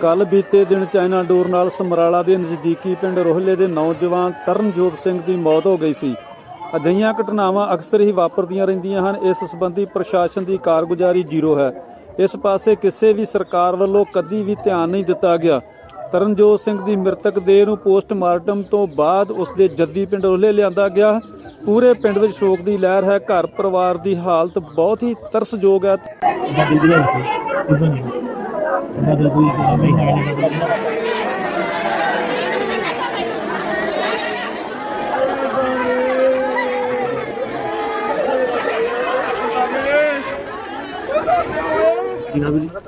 ਕੱਲ ਬੀਤੇ ਦਿਨ ਚਾਈਨਾ ਡੋਰ ਨਾਲ ਸਮਰਾਲਾ ਦੇ ਨਜ਼ਦੀਕੀ ਪਿੰਡ ਰੋਹਲੇ ਦੇ ਨੌਜਵਾਨ ਤਰਨਜੋਤ ਸਿੰਘ ਦੀ ਮੌਤ ਹੋ ਗਈ ਸੀ। ਅਜਿਹੀਆਂ ਘਟਨਾਵਾਂ ਅਕਸਰ ਹੀ ਵਾਪਰਦੀਆਂ ਰਹਿੰਦੀਆਂ ਹਨ। ਇਸ ਸੰਬੰਧੀ ਪ੍ਰਸ਼ਾਸਨ ਦੀ ਕਾਰਗੁਜ਼ਾਰੀ ਜ਼ੀਰੋ ਹੈ। ਇਸ ਪਾਸੇ ਕਿਸੇ ਵੀ ਸਰਕਾਰ ਵੱਲੋਂ ਕਦੀ ਵੀ ਧਿਆਨ ਨਹੀਂ ਦਿੱਤਾ ਗਿਆ। ਤਰਨਜੋਤ ਸਿੰਘ ਦੀ ਮ੍ਰਿਤਕ ਦੇਹ ਨੂੰ ਪੋਸਟਮਾਰਟਮ ਤੋਂ ਬਾਅਦ ਉਸ ਦੇ ਜੱਦੀ ਪਿੰਡ ਰੋਹਲੇ ਲਿਆਂਦਾ ਗਿਆ। ਪੂਰੇ ਪਿੰਡ ਵਿੱਚ ਸ਼ੋਕ ਦੀ ਲਹਿਰ ਹੈ। ਘਰ ਪਰਿਵਾਰ ਦੀ ਹਾਲਤ ਬਹੁਤ ਹੀ ਤਰਸਯੋਗ ਹੈ।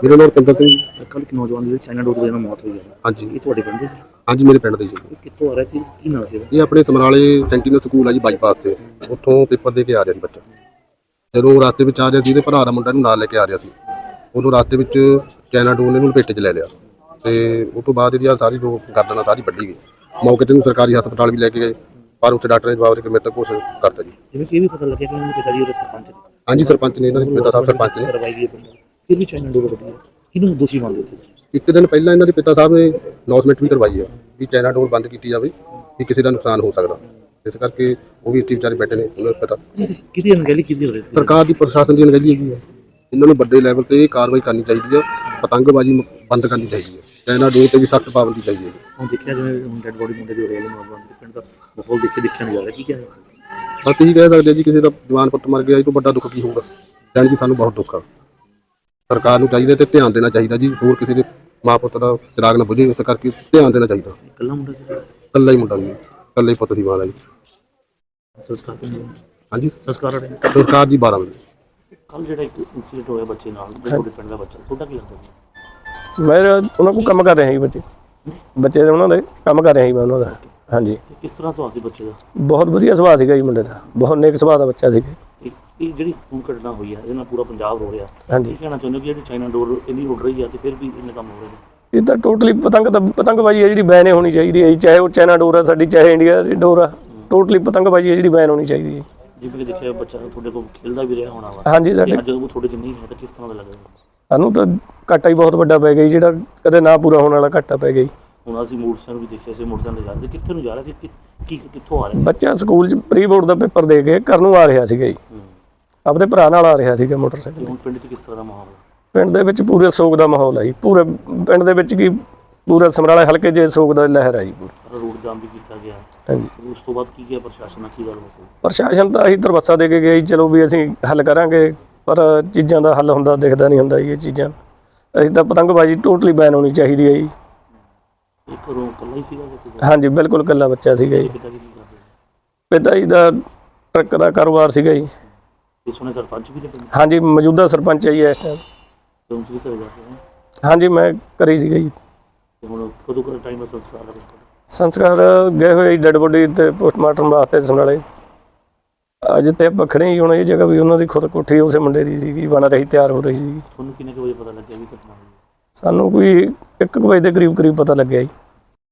ਮੇਰਾ ਨਾਮ ਰੁਪਿੰਦਰ ਸਿੰਘ ਜੀ। ਕੱਲ ਇੱਕ ਨੌਜਵਾਨ ਦੀ ਚਾਈਨਾ ਡੋਰ ਦੇ ਨਾਲ ਮੌਤ ਹੋਈ ਹੈ ਹਾਂਜੀ। ਇਹ ਤੁਹਾਡੇ ਸੀ ਹਾਂਜੀ ਮੇਰੇ ਪਿੰਡ ਦੇ ਜੀ। ਇਹ ਕਿੱਥੋਂ ਆ ਰਿਹਾ ਸੀ? ਕੀ ਨਾਮ ਸੀ ਇਹਦਾ? ਇਹ ਆਪਣੇ ਸਮਰਾਲੇ ਸੈਂਟੀਨਲ ਸਕੂਲ ਆ ਜੀ ਬਾਈਪਾਸ ਤੇ। ਉੱਥੋਂ ਪੇਪਰ ਦੇ ਕੇ ਆ ਰਿਹਾ ਸੀ ਬੱਚਾ। ਜਦੋਂ ਰਾਸਤੇ ਵਿੱਚ ਆ ਰਿਹਾ ਸੀ ਇਹਦੇ ਭਰਾ ਦਾ ਮੁੰਡਾ ਨੂੰ ਨਾਲ ਲੈ ਕੇ ਆ ਰਿਹਾ ਸੀ। ਉਦੋਂ ਰਾਸਤੇ ਵਿੱਚ ਚਾਈਨਾ ਨੇ ਇਹਨੂੰ ਲਪੇਟੇ 'ਚ ਲੈ ਲਿਆ। ਤੇ ਉਸ ਤੋਂ ਬਾਅਦ ਇਹਦੀ ਆਹ ਸਾਰੀ ਜੋ ਗਰਦਨ ਸਾਰੀ ਵੱਢੀ ਗਈ। ਮੌਕੇ ਤੇ ਨੂੰ ਸਰਕਾਰੀ ਹਸਪਤਾਲ ਵੀ ਲੈ ਕੇ ਗਏ ਪਰ ਉੱਥੇ ਡਾਕਟਰ ਨੇ ਜਵਾਬ ਦੇ ਕੇ ਮੇਰੇ ਤੱਕ ਕੁਛ ਕਰਤਾ ਜੀ। ਜਿਵੇਂ ਕਿ ਇਹ ਵੀ ਪਤਾ ਲੱਗਿਆ ਕਿ ਇਹਨਾਂ ਦੇ ਪਿਤਾ ਜੀ ਉਹਦੇ ਸਰਪੰਚ ਨੇ ਹਾਂਜੀ ਸਰਪੰਚ ਨੇ ਇਹਨਾਂ ਦੇ ਪਿਤਾ ਸਾਹਿਬ ਸਰਪੰਚ ਨੇ। ਕਰਵਾਈ ਗਈ ਹੈ ਪਿੰਡ ਫਿਰ ਵੀ ਚਾਈਨਾ ਡੋਰ ਵਧੀਆ। ਕਿਹਨੂੰ ਦੋਸ਼ੀ ਮੰਨਦੇ ਤੁਸੀਂ? ਇੱਕ ਦਿਨ ਪਹਿਲਾਂ ਇਹਨਾਂ ਦੇ ਪਿਤਾ ਸਾਹਿਬ ਨੇ ਅਨਾਉਂਸਮੈਂਟ ਵੀ ਕਰਵਾਈ ਆ ਵੀ ਚਾਈਨਾ ਡੋਰ ਬੰਦ ਕੀਤੀ ਜਾਵੇ ਵੀ ਕਿਸੇ ਦਾ ਨੁਕਸਾਨ ਹੋ ਸਕਦਾ। ਇਸ ਕਰਕੇ ਉਹ ਵੀ ਇੱਥੇ ਵਿਚਾਰੇ ਬੈਠੇ ਨੇ ਉਹਨਾਂ ਨੂੰ ਪਤਾ। ਕਿਹਦੀ ਅਣਗਹਿਲੀ ਕਿਹਦੀ ਹੋ ਰਹੀ ਸੀ ਸਰਕਾਰ ਦੀ ਪ੍ਰਸ਼ਾਸਨ ਦੀ ਅਣਗਹਿਲੀ ਹੈਗੀ ਹੈ। ਇਹਨਾਂ ਨੂੰ ਵੱਡੇ ਲੈਵਲ ਤੇ ਇਹ ਕਾਰਵਾਈ ਕਰਨੀ ਚਾਹੀਦੀ ਹੈ ਪਤੰਗਬਾਜ਼ੀ ਮ- ਬੰਦ ਕਰਨੀ ਚਾਹੀਦੀ ਹੈ ਚਾਈਨਾ ਡੋਰ ਤੇ ਵੀ ਸਖਤ ਪਾਬੰਦੀ ਚਾਹੀਦੀ ਹੈ ਹੁਣ ਦੇਖਿਆ ਜਿਵੇਂ ਹੁਣ ਡੈਡ ਬੋਡੀ ਮੁੰਡੇ ਦੀ ਹੋ ਰਹੀ ਹੈ ਨੌਜਵਾਨ ਦੇ ਪਿੰਡ ਦਾ ਮਾਹੌਲ ਦੇਖੇ ਦੇਖਿਆ ਨਹੀਂ ਜਾ ਰਿਹਾ ਕੀ ਕਹਿੰਦੇ ਬਸ ਇਹੀ ਕਹਿ ਸਕਦੇ ਹਾਂ ਜੀ ਕਿਸੇ ਦਾ ਜਵਾਨ ਪੁੱਤ ਮਰ ਗਿਆ ਇਹ ਤੋਂ ਵੱਡਾ ਦੁੱਖ ਕੀ ਹੋਊਗਾ? ਜਾਣੀ ਜੀ ਸਾਨੂੰ ਬਹੁਤ ਦੁੱਖ ਆ। ਸਰਕਾਰ ਨੂੰ ਚਾਹੀਦਾ ਤੇ ਧਿਆਨ ਦੇਣਾ ਚਾਹੀਦਾ ਜੀ ਹੋਰ ਕਿਸੇ ਦੇ ਮਾਂ ਪੁੱਤ ਦਾ ਚਿਰਾਗ ਨਾ ਬੁਝੇ ਇਸ ਕਰਕੇ ਧਿਆਨ ਦੇਣਾ ਚਾਹੀਦਾ। ਇਕੱਲਾ ਮੁੰਡਾ ਸੀ? ਇਕੱਲਾ ਹੀ ਮੁੰਡਾ ਜੀ ਇਕੱਲਾ ਹੀ ਪੁੱਤ ਸੀ ਮਾਂ ਦਾ ਜੀ। ਸੰਸਕਾਰ ਕਿੰਨੇ ਹਾਂਜੀ। ਸੰਸਕਾਰ ਸੰਸਕਾਰ ਜੀ 12 ਵਜੇ। ਕੱਲ ਜਿਹੜਾ ਇੱਕ ਇਨਸੀਡੈਂਟ ਹੋਇਆ ਬੱਚੇ ਨਾਲ ਤੁਹਾਡੇ ਪਿੰਡ ਦਾ ਬੱਚਾ ਤੁਹਾਡਾ ਕੀ ਲੱਗਦਾ ਜੀ? ਮੈਂ ਉਹਨਾਂ ਕੋਲ ਕੰਮ ਕਰ ਰਿਹਾ ਸੀ ਬੱਚੇ। ਬੱਚੇ ਦੇ ਉਹਨਾਂ ਦੇ ਕੰਮ ਕਰ ਰਿਹਾ ਮੈਂ ਉਹਨਾਂ ਦਾ। ਹਾਂਜੀ। ਤੇ ਕਿਸ ਤਰ੍ਹਾਂ ਸੁਭਾਅ ਸੀ ਬੱਚੇ ਦਾ? ਬਹੁਤ ਵਧੀਆ ਸੁਭਾਅ ਸੀਗਾ ਜੀ ਮੁੰਡੇ ਦਾ। ਬਹੁਤ ਨੇਕ ਸੁਭਾਅ ਦਾ ਬੱਚਾ ਸੀਗਾ। ਇਹ ਇਹ ਜਿਹੜੀ ਖੂਨ ਘਟਨਾ ਹੋਈ ਹੈ ਇਹਦੇ ਨਾਲ ਪੂਰਾ ਪੰਜਾਬ ਰੋ ਰਿਹਾ। ਹਾਂਜੀ। ਕੀ ਕਹਿਣਾ ਚਾਹੁੰਦੇ ਹੋ ਕਿ ਜਿਹੜੀ ਚਾਈਨਾ ਡੋਰ ਇੰਨੀ ਉੱਡ ਰਹੀ ਹੈ ਤੇ ਫਿਰ ਵੀ ਇੰਨੇ ਕੰਮ ਹੋ ਰਹੇ ਨੇ ਇਹ ਤਾਂ ਟੋਟਲੀ ਪਤੰਗ ਤਾਂ ਪਤੰਗਬਾਜ਼ੀ ਹੈ ਜਿਹੜੀ ਬੈਨ ਹੋਣੀ ਚਾਹੀਦੀ ਹੈ ਜੀ, ਚਾਹੇ ਉਹ ਚਾਈਨਾ ਡੋਰ ਆ ਸਾਡੀ ਚਾਹੇ ਇੰਡੀਆ ਦੀ ਡੋਰ ਆ। ਟੋਟਲੀ ਪਤੰਗਬਾਜ਼ੀ ਹੈ ਜਿਹੜੀ ਬੈਨ ਹੋਣੀ ਚਾਹੀਦੀ ਹੈ ਜਿਵੇਂ ਕਿ ਦੇਖਿਆ ਬੱਚਾ ਤੁਹਾਡੇ ਕੋਲ ਖੇਲਦਾ ਵੀ ਰਿਹਾ ਹੋਣਾ ਵਾ। ਹਾਂਜੀ ਸਾਡੇ ਤੇ ਅੱਜ ਉਹ ਤੁਹਾਡੇ ਚ ਨਹੀਂ ਹੈ ਤਾਂ ਕਿਸ ਤਰ੍ਹਾਂ ਦਾ ਲੱਗਦਾ ਸਾਨੂੰ ਤਾਂ ਘਾਟਾ ਹੀ ਬਹੁਤ ਵੱਡਾ ਪੈ ਗਿਆ ਜੀ, ਜਿਹੜਾ ਕਦੇ ਨਾ ਪੂਰਾ ਹੋਣ ਵਾਲਾ ਘਾਟਾ ਪੈ ਗਿਆ ਜੀ। ਹੁਣ ਅਸੀਂ ਮੋਟਰਸਾਈਕਲ ਵੀ ਦੇਖਿਆ ਸੀ ਮੋਟਰਸਾਈਕਲ ਤੇ ਜਾਂਦੇ ਕਿੱਥੇ ਨੂੰ ਜਾ ਰਿਹਾ ਸੀ ਕਿ- ਕੀ ਕਿੱਥੋਂ ਆ ਰਿਹਾ ਸੀ? ਬੱਚਾ ਸਕੂਲ 'ਚ ਪ੍ਰੀ ਬੋਰਡ ਦਾ ਪੇਪਰ ਦੇ ਕੇ ਘਰ ਨੂੰ ਆ ਰਿਹਾ ਸੀਗਾ ਜੀ। ਹੂੰ। ਆਪਦੇ ਭਰਾ ਨਾਲ ਆ ਰਿਹਾ ਸੀਗਾ ਮੋਟਰਸਾਈਕਲ ਤੇ ਹੁਣ ਪਿੰਡ 'ਚ ਕਿਸ ਤਰ੍ਹਾਂ ਦਾ ਮਾਹੌਲ ਹੈ ਪਿੰਡ ਦੇ ਵਿੱਚ ਪੂਰੇ ਸੋਗ ਦਾ ਮਾਹੌਲ ਹੈ ਜੀ। ਪੂਰੇ ਪਿੰਡ ਦੇ ਵਿੱਚ ਕੀ ਪੂਰਾ ਸਮਰਾਲੇ ਹਲਕੇ 'ਚ ਸੋਗ ਦਾ ਲਹਿਰ ਹੈ ਜੀ ਪੂਰੀ। ਪਰ ਰੋਡ ਜਾਮ ਵੀ ਕੀਤਾ ਗਿਆ। ਹਾਂਜੀ। ਉਸ ਤੋਂ ਬਾਅਦ ਕੀ ਕੀਤਾ ਪ੍ਰਸ਼ਾਸਨ ਨਾਲ? ਕੀ ਗੱਲ ਹੋਈ? ਪ੍ਰਸ਼ਾਸਨ ਤਾਂ ਅਸੀਂ ਤਰਵੱਸਾ ਦੇ ਕੇ ਗਏ ਚਲੋ ਵੀ ਅਸੀਂ ਹੱਲ ਕਰਾਂਗੇ ਪਰ ਚੀਜ਼ਾਂ ਦਾ ਹੱਲ ਹੁੰਦਾ ਦਿਖਦਾ ਨਹੀਂ ਹੁੰਦਾ ਇਹ ਚੀਜ਼ਾਂ। ਅਸੀਂ ਤਾਂ ਪਤੰਗਬਾਜ਼ੀ ਟੋਟਲੀ ਬੈਨ ਹੋਣੀ ਚਾਹੀਦੀ ਹੈ ਜੀ। ਇਹ ਘਰੋਂ ਇਕੱਲਾ ਹੀ ਸੀਗਾ ਜਾਂ ਹਾਂਜੀ ਬਿਲਕੁਲ ਇਕੱਲਾ ਬੱਚਾ ਸੀਗਾ ਜੀ। ਪਿਤਾ ਜੀ ਕੀ ਕਰਦੇ ਪਿਤਾ ਜੀ ਦਾ ਟਰੱਕ ਦਾ ਕਾਰੋਬਾਰ ਸੀਗਾ ਜੀ। ਸੁਣੇ ਸਰਪੰਚ ਵੀ ਪਿੰਡ ਹਾਂਜੀ ਮੌਜੂਦਾ ਸਰਪੰਚ ਹੈ ਜੀ ਇਸ ਟਾਈਮ ਤੁਸੀਂ ਘਰੇ ਜਾ ਕੇ ਆਏ। ਹਾਂਜੀ ਮੈਂ ਕਰੀ ਸੀਗਾ ਜੀ। ਹੁਣ ਕਦੋਂ ਕਦੋਂ ਟਾਈਮ ਸੰਸਕਾਰ ਦਾ? ਸੰਸਕਾਰ ਗਏ ਹੋਏ ਡੈਡ ਬੋਡੀ ਤੇ ਪੋਸਟਮਾਰਟਮ ਵਾਸਤੇ ਸਮਰਾਲੇ ਅੱਜ ਤੇ ਆਪਾਂ ਖੜੇ ਹੀ ਹੁਣ ਇਹ ਜਗ੍ਹਾ ਵੀ ਉਹਨਾਂ ਦੀ ਖੁਦ ਕੋਠੀ ਉਸੇ ਮੁੰਡੇ ਦੀ ਸੀਗੀ ਬਣ ਰਹੀ ਤਿਆਰ ਹੋ ਰਹੀ ਸੀ ਤੁਹਾਨੂੰ ਕਿੰਨੇ ਕੁ ਵਜੇ ਪਤਾ ਲੱਗਿਆ ਵੀ ਘਟਨਾ ਹੋਈ? ਸਾਨੂੰ ਕੋਈ 1 ਵਜੇ ਦੇ ਕਰੀਬ ਕਰੀਬ ਪਤਾ ਲੱਗਿਆ ਜੀ।